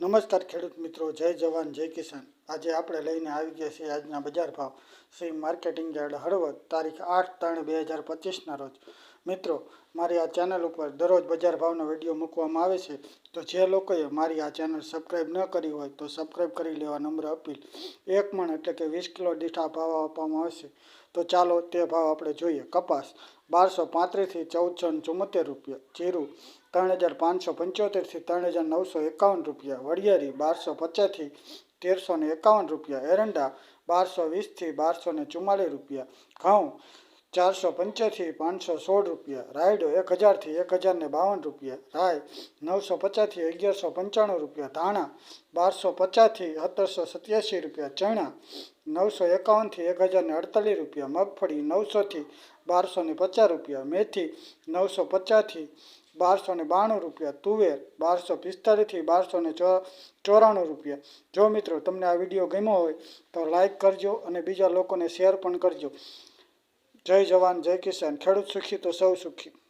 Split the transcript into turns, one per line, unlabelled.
નમસ્કાર ખેડૂત મિત્રો, જય જવાન, જય કિસાન. આજે આપણે લઈને આવી ગયા છીએ આજના બજાર ભાવ. શ્રી માર્કેટિંગ યાર્ડ હળવદ, તારીખ આઠ ત્રણ બે હજાર પચીસના રોજ. મિત્રો, મારી આ ચેનલ ઉપર દરરોજ બજાર ભાવનો વીડિયો મૂકવામાં આવે છે. તો જે લોકોએ મારી આ ચેનલ સબસ્ક્રાઈબ ન કરી હોય તો સબસ્ક્રાઈબ કરી લેવા નંબર અપીલ. એક મણ એટલે કે વીસ કિલો દીઠા ભાવ આપવામાં આવશે. તો ચાલો તે ભાવ આપણે જોઈએ. કપાસ બારસો પાંત્રીસથી ચૌદસો ને ચુમ્મોતેર રૂપિયા. જીરું ત્રણ હજાર પાંચસો પંચોતેરથી ત્રણ હજાર નવસો એકાવન રૂપિયા. વડિયારી બારસો પચાસથી તેરસો ને એકાવન રૂપિયા. એરંડા બારસો વીસથી બારસો ને રૂપિયા. ઘઉં ચારસો પંચ્યાસી પાંચસો સોળ રૂપિયા. રાયડો એક હજારથી એક હજારને બાવન રૂપિયા. રાય નવસો પચાસથી અગિયારસો પંચાણું રૂપિયા. ધાણા બારસો પચાસથી સત્તરસો સત્યાસી રૂપિયા. ચણા નવસો એકાવનથી એક હજારને અડતાલીસ રૂપિયા. મગફળી નવસોથી બારસો ને પચાસ રૂપિયા. મેથી નવસો પચાસથી બારસો ને બાણું રૂપિયા. તુવેર બારસો પિસ્તાલીસથી બારસો ને ચોરાણું રૂપિયા. જો મિત્રો તમને આ વીડિયો ગમ્યો હોય તો લાઈક કરજો અને બીજા લોકોને શેર પણ કરજો. જય જવાન જય કિસાન. ખેડૂત સુખી તો સૌ સુખી.